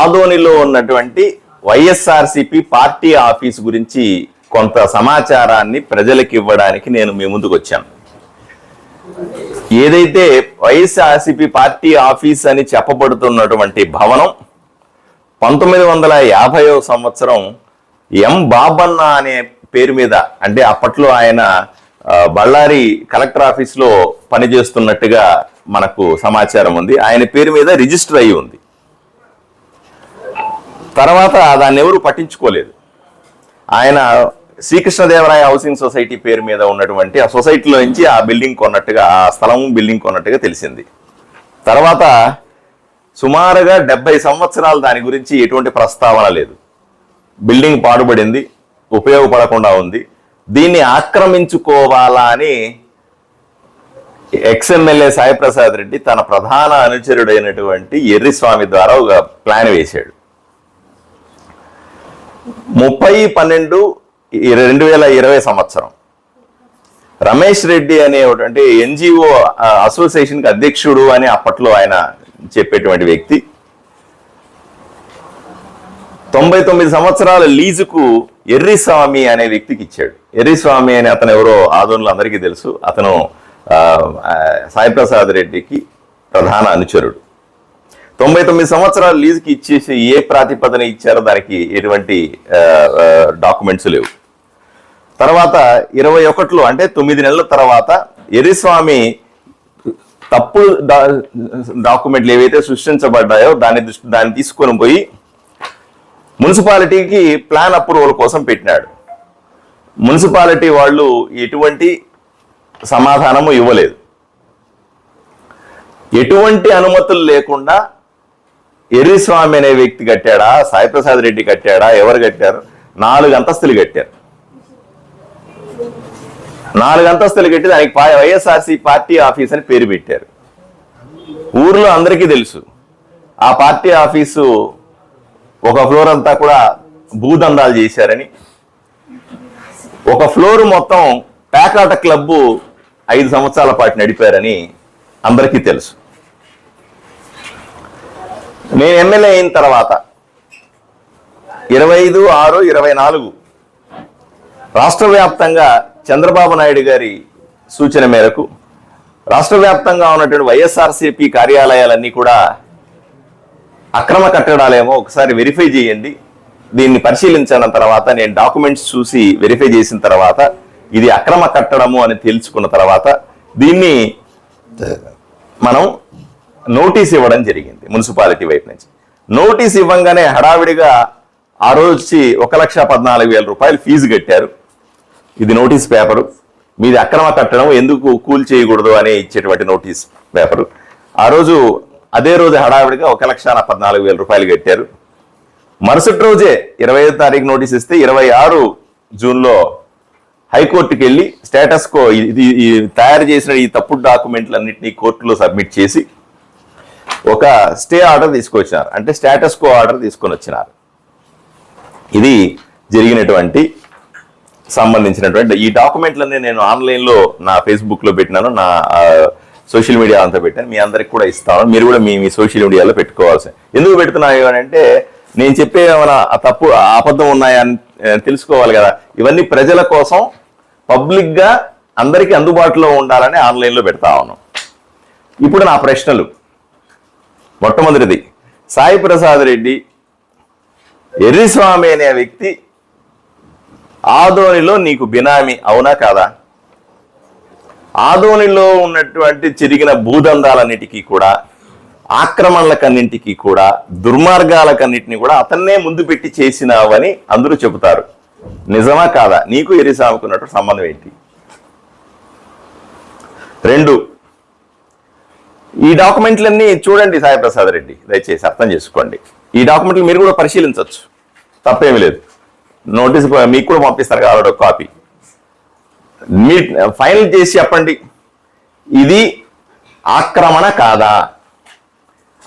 ఆదోనిలో ఉన్నటువంటి YSRCP party office గురించి కొంత సమాచారాన్ని ప్రజలకు ఇవ్వడానికి నేను మీ ముందుకు వచ్చాను. ఏదైతే వైఎస్ఆర్సిపి పార్టీ ఆఫీస్ అని చెప్పబడుతున్నటువంటి భవనం పంతొమ్మిది వందల యాభైవ సంవత్సరం ఎం బాబన్న అనే పేరు మీద అంటే అప్పట్లో ఆయన బళ్ళారి కలెక్టర్ ఆఫీస్లో పనిచేస్తున్నట్టుగా మనకు సమాచారం ఉంది. ఆయన పేరు మీద రిజిస్టర్ అయి ఉంది. తర్వాత దాన్ని ఎవరు పట్టించుకోలేదు. ఆయన శ్రీకృష్ణదేవరాయ హౌసింగ్ సొసైటీ పేరు మీద ఉన్నటువంటి ఆ సొసైటీలో నుంచి ఆ బిల్డింగ్ కొన్నట్టుగా ఆ స్థలం బిల్డింగ్ కొన్నట్టుగా తెలిసింది. తర్వాత సుమారుగా డెబ్బై సంవత్సరాలు దాని గురించి ఎటువంటి ప్రస్తావన లేదు. బిల్డింగ్ పాడుబడింది ఉపయోగపడకుండా ఉంది. దీన్ని ఆక్రమించుకోవాలా అని ఎక్స్ఎమ్మెల్యే సాయిప్రసాద్ రెడ్డి తన ప్రధాన అనుచరుడైనటువంటి ఎర్రిస్వామి ద్వారా ఒక ప్లాన్ వేశాడు. ముప్పై పన్నెండు రెండు వేల ఇరవై సంవత్సరం. రమేష్ రెడ్డి అనేటువంటి ఎన్జిఓ అసోసియేషన్కి అధ్యక్షుడు అని అప్పట్లో ఆయన చెప్పేటువంటి వ్యక్తి. తొంభై తొమ్మిది సంవత్సరాల లీజుకు ఎర్రిస్వామి అనే వ్యక్తికి ఇచ్చాడు. ఎర్రిస్వామి అనే అతను ఎవరో ఆదోనులు అందరికీ తెలుసు. అతను సాయిప్రసాద్ రెడ్డికి ప్రధాన అనుచరుడు. తొంభై తొమ్మిది సంవత్సరాలు లీజుకి ఇచ్చేసి ఏ ప్రాతిపదన ఇచ్చారో దానికి ఎటువంటి డాక్యుమెంట్స్ లేవు. తర్వాత ఇరవై ఒకటిలో అంటే తొమ్మిది నెలల తర్వాత ఎర్రిస్వామి తప్పుడు డాక్యుమెంట్లు ఏవైతే సృష్టించబడ్డాయో దాన్ని దృష్టి దాన్ని తీసుకొని పోయి మున్సిపాలిటీకి ప్లాన్ అప్రూవల్ కోసం పెట్టినాడు. మున్సిపాలిటీ వాళ్ళు ఎటువంటి సమాధానము ఇవ్వలేదు. ఎటువంటి అనుమతులు లేకుండా ఎర్రిస్వామి అనే వ్యక్తి కట్టాడా? సాయిప్రసాద్ రెడ్డి కట్టాడా? ఎవరు కట్టారు? నాలుగు అంతస్తులు కట్టారు. నాలుగు అంతస్తులు కట్టి దానికి వైఎస్ఆర్సీ పార్టీ ఆఫీస్ అని పేరు పెట్టారు. ఊర్లో అందరికీ తెలుసు. ఆ పార్టీ ఆఫీసు ఒక ఫ్లోర్ అంతా కూడా భూదందాలు చేశారని. ఒక ఫ్లోర్ మొత్తం పేకాట క్లబ్బు ఐదు సంవత్సరాల పాటు నడిపారని అందరికీ తెలుసు. నేను ఎమ్మెల్యే అయిన తర్వాత ఇరవై ఐదు ఆరు ఇరవై నాలుగు రాష్ట్ర వ్యాప్తంగా చంద్రబాబు నాయుడు గారి సూచన మేరకు రాష్ట్ర వ్యాప్తంగా ఉన్నటువంటి వైఎస్ఆర్సీపీ కార్యాలయాలన్నీ కూడా అక్రమ కట్టడాలేమో ఒకసారి వెరిఫై చేయండి. దీన్ని పరిశీలించిన తర్వాత నేను డాక్యుమెంట్స్ చూసి వెరిఫై చేసిన తర్వాత ఇది అక్రమ కట్టడము అని తెలుసుకున్న తర్వాత దీన్ని మనం నోటీస్ ఇవ్వడం జరిగింది మున్సిపాలిటీ వైపు నుంచి. నోటీస్ ఇవ్వంగానే హడావిడిగా ఆ రోజు ఒక లక్ష పద్నాలుగు వేల రూపాయలు ఫీజు కట్టారు. ఇది నోటీస్ పేపరు. మీది అక్రమ కట్టడం ఎందుకు కూల్ చేయకూడదు అని ఇచ్చేటువంటి నోటీస్ పేపరు. ఆ రోజు అదే రోజు హడావిడిగా ఒక లక్ష పద్నాలుగు వేల రూపాయలు కట్టారు. మరుసటి రోజే ఇరవై ఐదు తారీఖు నోటీస్ ఇస్తే ఇరవై ఆరు జూన్లో హైకోర్టుకి వెళ్ళి స్టేటస్ కో ఇది తయారు చేసిన ఈ తప్పుడు డాక్యుమెంట్లన్నింటినీ కోర్టులో సబ్మిట్ చేసి ఒక స్టే ఆర్డర్ తీసుకొచ్చినారు. అంటే స్టేటస్ కో ఆర్డర్ తీసుకొని వచ్చినారు. ఇది జరిగినటువంటి సంబంధించినటువంటి ఈ డాక్యుమెంట్లన్నీ నేను ఆన్లైన్లో నా ఫేస్బుక్లో పెట్టినాను నా సోషల్ మీడియా అంతా పెట్టాను. మీ అందరికి కూడా ఇస్తాను. మీరు కూడా మీ మీ సోషల్ మీడియాలో పెట్టుకోవాల్సి. ఎందుకు పెడుతున్నాయో అని అంటే నేను చెప్పే ఏమైనా తప్పు అబద్ధం ఉన్నాయా అని తెలుసుకోవాలి కదా. ఇవన్నీ ప్రజల కోసం పబ్లిక్గా అందరికీ అందుబాటులో ఉండాలని ఆన్లైన్లో పెడతా ఉన్నాం ఇప్పుడు నా ప్రశ్నలు. మొట్టమొదటిది సాయి ప్రసాద్ రెడ్డి ఎర్రిస్వామి అనే వ్యక్తి ఆదోనిలో నీకు బినామీ అవునా కాదా? ఆదోనిలో ఉన్నటువంటి చిరిగిన భూదందాలన్నిటికీ కూడా ఆక్రమణలకన్నింటికి కూడా దుర్మార్గాలకన్నింటినీ కూడా అతన్నే ముందు పెట్టి చేసినావని అందరూ చెబుతారు. నిజమా కాదా? నీకు ఎరిసాముకున్నట్టు సంబంధం ఏంటి? రెండు ఈ డాక్యుమెంట్లన్నీ చూడండి సాయి ప్రసాద్ రెడ్డి దయచేసి అర్థం చేసుకోండి. ఈ డాక్యుమెంట్లు మీరు కూడా పరిశీలించవచ్చు. తప్పేమీ లేదు. నోటీస్ మీకు కూడా పంపిస్తారు కాబట్టి ఒక కాపీ. మీ ఫైనల్ చేసి చెప్పండి. ఇది ఆక్రమణ కాదా?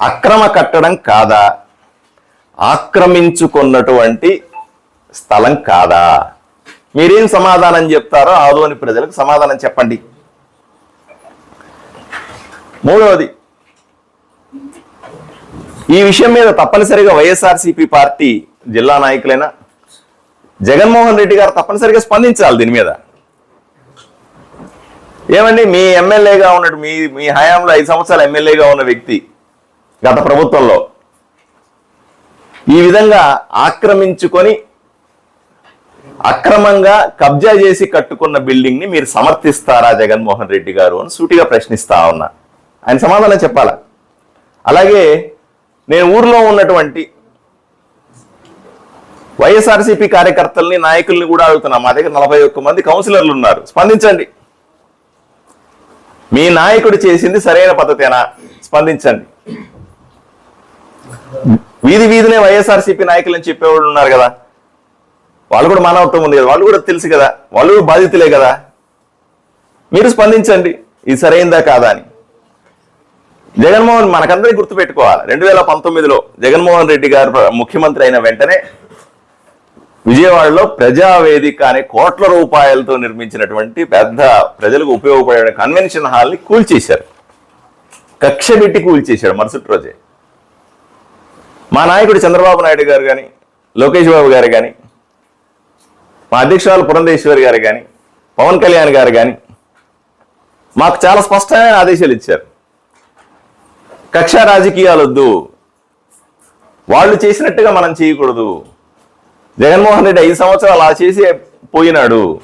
అక్రమ కట్టడం కాదా? ఆక్రమించుకున్నటువంటి స్థలం కాదా? మీరేం సమాధానం చెప్తారో ఆదోని ప్రజలకు సమాధానం చెప్పండి. మూడవది. ఈ విషయం మీద తప్పనిసరిగా వైఎస్ఆర్సీపీ పార్టీ జిల్లా నాయకులైనా జగన్మోహన్ రెడ్డి గారు తప్పనిసరిగా స్పందించాలి దీని మీద. ఏమండి మీ ఎమ్మెల్యేగా ఉన్నట్టు మీ మీ హయాంలో ఐదు సంవత్సరాలు ఎమ్మెల్యేగా ఉన్న వ్యక్తి గత ప్రభుత్వంలో ఈ విధంగా ఆక్రమించుకొని అక్రమంగా కబ్జా చేసి కట్టుకున్న బిల్డింగ్ని మీరు సమర్థిస్తారా జగన్మోహన్ రెడ్డి గారు అని సూటిగా ప్రశ్నిస్తా ఉన్నా. ఆయన సమాధానం చెప్పాలా? అలాగే నేను ఊర్లో ఉన్నటువంటి వైఎస్ఆర్సీపీ కార్యకర్తల్ని నాయకుల్ని కూడా అడుగుతున్నా. మా దగ్గర నలభై ఒక్క మంది కౌన్సిలర్లు ఉన్నారు. స్పందించండి. మీ నాయకుడు చేసింది సరైన పద్ధతేనా? స్పందించండి. వీధి వీధినే వైఎస్ఆర్సీపీ నాయకులని చెప్పేవాళ్ళు ఉన్నారు కదా. వాళ్ళు కూడా మానవత్వం ఉంది కదా. వాళ్ళు కూడా తెలుసు కదా. వాళ్ళు కూడా బాధితులే కదా. మీరు స్పందించండి. ఇది సరైందా కాదా అని. జగన్మోహన్ మనకందరికీ గుర్తుపెట్టుకోవాలి. రెండు వేల పంతొమ్మిదిలో జగన్మోహన్ రెడ్డి గారు ముఖ్యమంత్రి అయిన వెంటనే విజయవాడలో ప్రజావేదిక అనే కోట్ల రూపాయలతో నిర్మించినటువంటి పెద్ద ప్రజలకు ఉపయోగపడే కన్వెన్షన్ హాల్ని కూల్చేశారు. కక్ష పెట్టి కూల్చేశాడు మరుసటి రోజే. మా నాయకుడు చంద్రబాబు నాయుడు గారు కానీ లోకేష్ బాబు గారు కానీ మా అధ్యక్షురాలు పురంధేశ్వరి గారు కానీ పవన్ కళ్యాణ్ గారు కానీ మాకు చాలా స్పష్టమైన ఆదేశాలు ఇచ్చారు. కక్ష రాజకీయాలు వద్దు వాళ్ళు చేసినట్టుగా మనం చేయకూడదు. జగన్మోహన్ రెడ్డి ఐదు సంవత్సరాలు అలా చేసి పోయినాడు.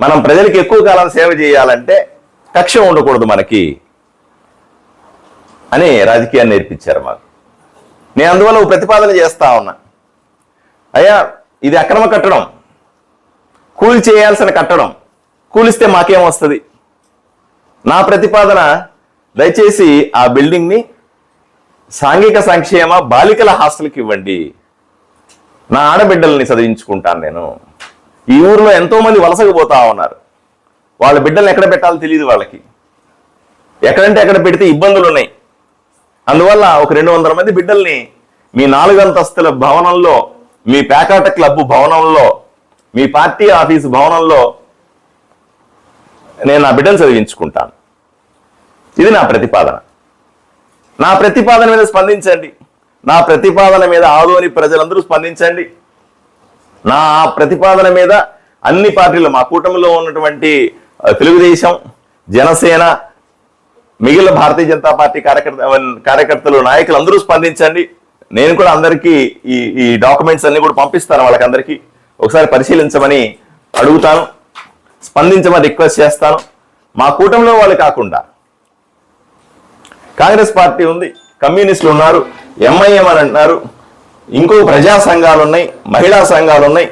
మనం ప్రజలకు ఎక్కువ కాలం సేవ చేయాలంటే కక్ష ఉండకూడదు మనకి అని రాజకీయాన్ని నేర్పించారు మాకు. నేను అందువల్ల ప్రతిపాదన చేస్తా ఉన్నా. అయ్యా ఇది అక్రమ కట్టడం. కూలి చేయాల్సిన కట్టడం. కూలిస్తే మాకేం వస్తుంది? నా ప్రతిపాదన దయచేసి ఆ బిల్డింగ్ని సాంఘిక సంక్షేమ బాలికల హాస్టల్కి ఇవ్వండి. నా ఆడబిడ్డల్ని చదివించుకుంటాను నేను. ఈ ఊర్లో ఎంతోమంది వలసకు పోతా ఉన్నారు. వాళ్ళ బిడ్డల్ని ఎక్కడ పెట్టాలో తెలియదు వాళ్ళకి. ఎక్కడంటే ఎక్కడ పెడితే ఇబ్బందులు ఉన్నాయి. అందువల్ల ఒక రెండు వందల మంది బిడ్డల్ని మీ నాలుగంతస్తుల భవనంలో మీ పేకాట క్లబ్ భవనంలో మీ పార్టీ ఆఫీసు భవనంలో నేను నా బిడ్డలు చదివించుకుంటాను. ఇది నా ప్రతిపాదన. నా ప్రతిపాదన మీద స్పందించండి. నా ప్రతిపాదన మీద ఆదోని ప్రజలందరూ స్పందించండి. నా ప్రతిపాదన మీద అన్ని పార్టీలు మా కూటమిలో ఉన్నటువంటి తెలుగుదేశం జనసేన మిగిలిన భారతీయ జనతా పార్టీ కార్యకర్త కార్యకర్తలు నాయకులు అందరూ స్పందించండి. నేను కూడా అందరికీ ఈ ఈ డాక్యుమెంట్స్ అన్ని కూడా పంపిస్తాను వాళ్ళకందరికీ. ఒకసారి పరిశీలించమని అడుగుతాను. స్పందించమని రిక్వెస్ట్ చేస్తాను. మా కూటమిలో వాళ్ళు కాకుండా కాంగ్రెస్ పార్టీ ఉంది కమ్యూనిస్టులు ఉన్నారు ఎంఐఎం అని అంటున్నారు. ఇంకో ప్రజా సంఘాలు ఉన్నాయి మహిళా సంఘాలు ఉన్నాయి.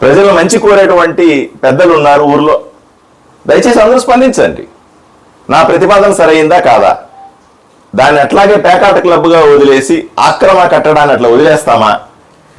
ప్రజలు మంచి కోరేటువంటి పెద్దలు ఉన్నారు ఊర్లో. దయచేసి అందరూ స్పందించండి. నా ప్రతిపాదన సరైందా కాదా? దాన్ని అట్లాగే పేకాట క్లబ్గా వదిలేసి ఆక్రమ కట్టడాన్ని అట్లా వదిలేస్తామా?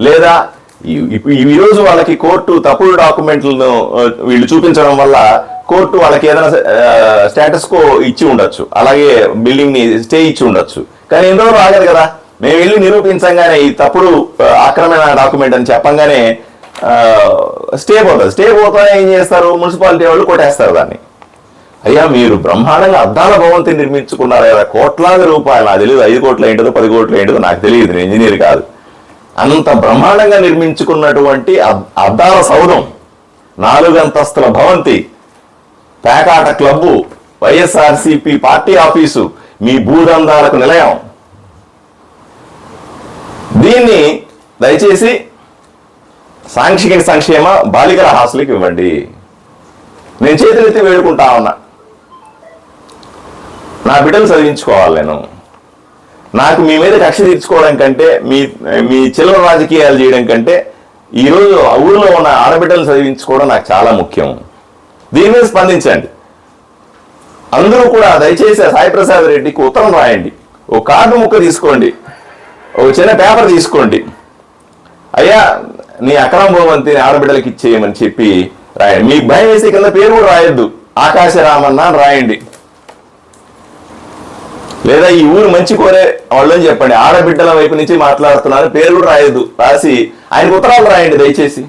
లేదా ఈ- రోజు వాళ్ళకి కోర్టు తప్పుడు డాక్యుమెంట్లను వీళ్ళు చూపించడం వల్ల కోర్టు వాళ్ళకి ఏదైనా స్టేటస్ కో ఇచ్చి ఉండొచ్చు. అలాగే బిల్డింగ్ని స్టే ఇచ్చి ఉండొచ్చు. కానీ ఎన్ని రోజులు ఆగదు కదా. మేము వెళ్ళి నిరూపించంగానే ఈ తప్పుడు ఆక్రమణ డాక్యుమెంట్ అని చెప్పంగానే స్టే పోతుంది స్టే పోతానే ఏం చేస్తారు? మున్సిపాలిటీ వాళ్ళు కొట్టేస్తారు దాన్ని. అయ్యా మీరు బ్రహ్మాండంగా అద్దాల భవంతి నిర్మించుకున్నారు కదా. కోట్లాది రూపాయలు. నాకు తెలియదు ఐదు కోట్లు ఏంటో పది కోట్లు ఏంటో నాకు తెలియదు నేను ఇంజనీర్ కాదు. అంత బ్రహ్మాండంగా నిర్మించుకున్నటువంటి అద్దాల సౌధం నాలుగు అంతస్తుల భవంతి పేకాట క్లబ్బు వైఎస్ఆర్సిపి పార్టీ ఆఫీసు మీ భూదందాలకు నిలయం. దీన్ని దయచేసి సాంక్షిక సంక్షేమ బాలికల హాస్టల్కి ఇవ్వండి. నేను చేతులెత్తి వేడుకుంటా ఉన్నా. నా బిడ్డలు చదివించుకోవాలి నేను. నాకు మీ మీద కక్ష తీర్చుకోవడం కంటే మీ మీ చిల్లర రాజకీయాలు చేయడం కంటే ఈరోజు ఆ ఊరిలో ఉన్న ఆడబిడ్డలు చదివించుకోవడం నాకు చాలా ముఖ్యం. దీని మీద స్పందించండి. అందరూ కూడా దయచేసి సాయిప్రసాద్ సాయి ప్రసాద్ రెడ్డికి ఉత్తరం రాయండి. ఒక కార్డు ముక్క తీసుకోండి. ఒక చిన్న పేపర్ తీసుకోండి. అయ్యా నీ అక్రమ భవంతిని ఆడబిడ్డలకి ఇచ్చేయమని చెప్పి రాయండి. మీకు భయం వేసి కింద పేరు కూడా రాయొద్దు. ఆకాశరామన్న అని రాయండి. లేదా ఈ ఊరు మంచి కోరే వాళ్ళని చెప్పండి. ఆడబిడ్డల వైపు నుంచి మాట్లాడుతున్నారు. పేరు కూడా రాయొద్దు. రాసి ఆయనకు ఉత్తరాలు రాయండి దయచేసి.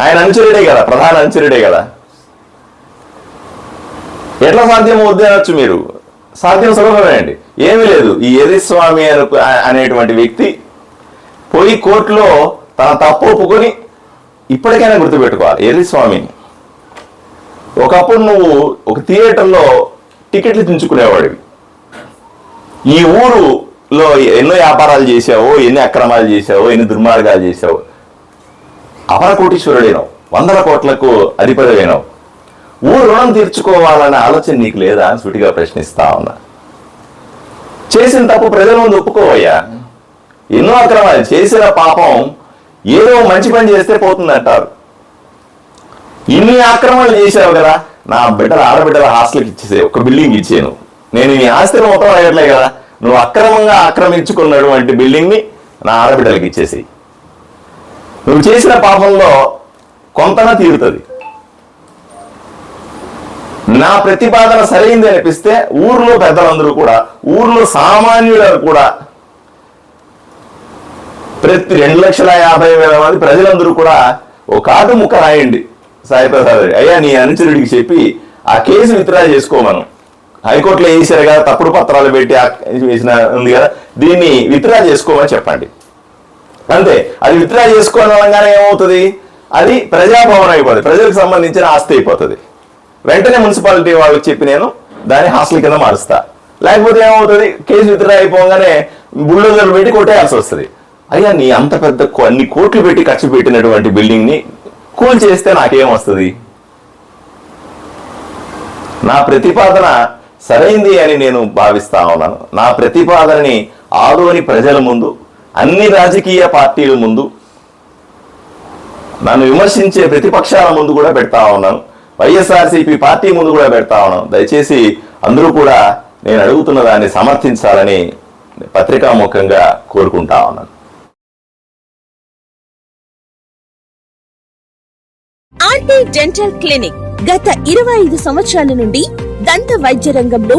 ఆయన అనుచరుడే కదా ప్రధాన అనుచరుడే కదా. ఎట్లా సాధ్యమవుద్ది అనొచ్చు మీరు? సాధ్యం సులభమే అండి ఏమీ లేదు. ఈ ఎరిస్వామి అను- అనేటువంటి వ్యక్తి పోయి కోర్టులో తన తప్పు ఒప్పుకొని ఇప్పటికైనా గుర్తుపెట్టుకోవాలి ఎర్రిస్వామిని ఒకప్పుడు నువ్వు ఒక థియేటర్లో టికెట్లు దించుకునేవాడివి. ఈ ఊరులో ఎన్నో వ్యాపారాలు చేసావో ఎన్ని అక్రమాలు చేసావో ఎన్ని దుర్మార్గాలు చేసావో అపరకోటీశ్వరుడైనవు వందల కోట్లకు అధిపతివైనావు ఊరు రుణం తీర్చుకోవాలనే ఆలోచన నీకు లేదా? అని సుటిగా ప్రశ్నిస్తా ఉన్నా. చేసిన తప్పు ప్రజల ముందు ఒప్పుకోవయ్యా. ఎన్నో అక్రమాలు. చేసిన పాపం ఏదో మంచి పని చేస్తే పోతుందంటారు. ఇన్ని ఆక్రమణలు చేసావు కదా. నా బిడ్డల ఆడబిడ్డల హాస్టల్కి ఇచ్చేసే ఒక బిల్డింగ్ ఇచ్చాను. నేను నీ ఆస్తిని మొత్తం అడగట్లే కదా. నువ్వు అక్రమంగా ఆక్రమించుకున్నటువంటి బిల్డింగ్ని నా ఆడబిడ్డలకి ఇచ్చేసి నువ్వు చేసిన పాపంలో కొంతన తీరుతుంది. నా ప్రతిపాదన సరైంది అనిపిస్తే ఊర్లో పెద్దలందరూ కూడా ఊర్లో సామాన్యులు కూడా ప్రతి రెండు లక్షల యాభై వేల మంది ప్రజలందరూ కూడా ఓ కాటు ముక్క రాయండి సాయిప్రసాద్ అయ్యా నీ అనుచరుడికి చెప్పి ఆ కేసు విత్డ్రా చేసుకోమను హైకోర్టులో వేసారు కదా తప్పుడు పత్రాలు పెట్టి ఆ కేసు వేసిన ఉంది కదా దీన్ని విత్డ్రా చేసుకోమని చెప్పండి. అంతే. అది విత్డ్రా చేసుకోవడం వలనగానే ఏమవుతుంది? అది ప్రజాభవనం అయిపోతుంది. ప్రజలకు సంబంధించిన ఆస్తి అయిపోతుంది. వెంటనే మున్సిపాలిటీ వాళ్ళకి చెప్పి నేను దాన్ని హాస్టల్ కింద మారుస్తా. లేకపోతే ఏమవుతుంది? కేసు విత్డ్రా అయిపోగానే బుల్డోజర్లు పెట్టి కొట్టేయాల్సి వస్తుంది. అయ్యా నీ అంత పెద్ద అన్ని కోట్లు పెట్టి ఖర్చు పెట్టినటువంటి బిల్డింగ్ని కూల్ చేస్తే నాకేం వస్తుంది? నా ప్రతిపాదన సరైంది అని నేను భావిస్తా ఉన్నాను. నా ప్రతిపాదనని ఆదోని ప్రజల ముందు అన్ని రాజకీయ పార్టీల ముందు నన్ను విమర్శించే ప్రతిపక్షాల ముందు కూడా పెడతా ఉన్నాను. వైఎస్ఆర్సీపీ పార్టీ ముందు కూడా పెడతా ఉన్నాను. దయచేసి అందరూ కూడా నేను అడుగుతున్న దాన్ని సమర్థించాలని పత్రికాముఖంగా కోరుకుంటా ఉన్నాను. ఆర్టీ డెంటల్ క్లినిక్ గత ఇరవై ఐదు సంవత్సరాల నుండి దంత వైద్య రంగంలో